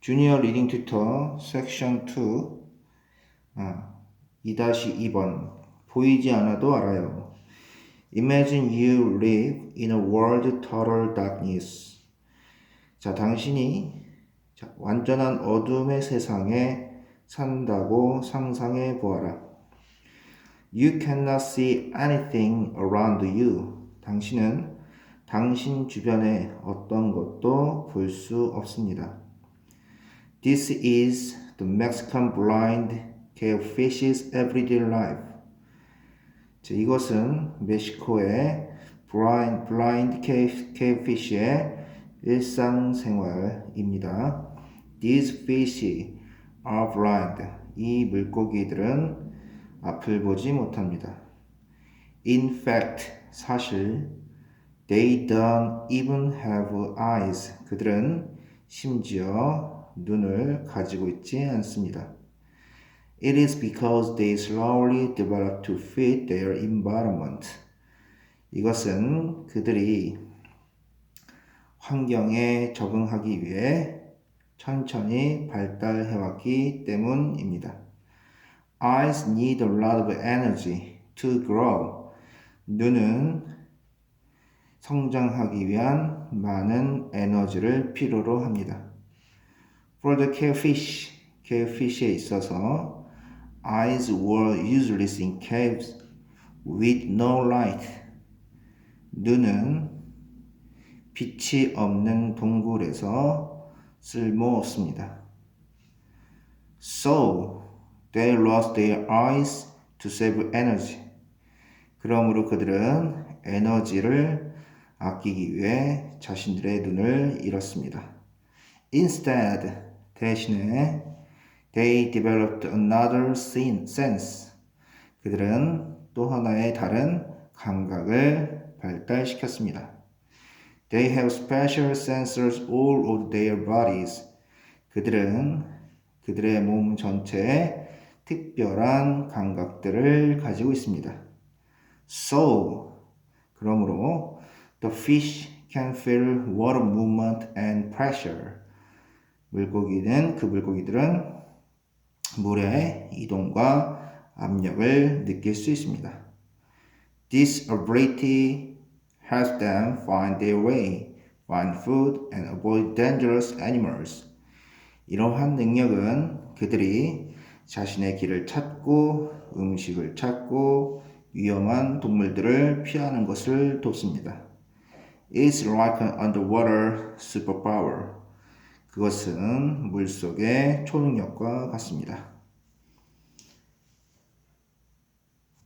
주니어 리딩 튜터 섹션 2 아, 2-2번 보이지 않아도 알아요. Imagine you live in a world total darkness. 자, 당신이 자, 완전한 어둠의 세상에 산다고 상상해 보아라. You cannot see anything around you. 당신은 당신 주변에 어떤 것도 볼 수 없습니다. This is the Mexican blind catfish's everyday life. 자, 이것은 멕시코의 blind, blind catfish의 일상생활입니다. These fish are blind. 이 물고기들은 앞을 보지 못합니다. In fact, 사실 they don't even have eyes. 그들은 심지어 눈을 가지고 있지 않습니다. It is because they slowly develop to fit their environment. 이것은 그들이 환경에 적응하기 위해 천천히 발달해왔기 때문입니다. Eyes need a lot of energy to grow. 눈은 성장하기 위한 많은 에너지를 필요로 합니다. For the cavefish, catfish에 있어서 eyes were usually in caves with no light. 눈은 빛이 없는 동굴에서 쓸모 없습니다. So they lost their eyes to save energy. 그러므로 그들은 에너지를 아끼기 위해 자신들의 눈을 잃었습니다. Instead, 대신에 they developed another sense. 그들은 또 하나의 다른 감각을 발달시켰습니다. They have special sensors all over their bodies. 그들은 그들의 몸 전체에 특별한 감각들을 가지고 있습니다. So, 그러므로 the fish can feel water movement and pressure. 물고기는 그 물고기들은 물의 이동과 압력을 느낄 수 있습니다. This ability helps them find their way, find food, and avoid dangerous animals. 이러한 능력은 그들이 자신의 길을 찾고 음식을 찾고 위험한 동물들을 피하는 것을 돕습니다. It's like an underwater superpower. 그것은 물속의 초능력과 같습니다.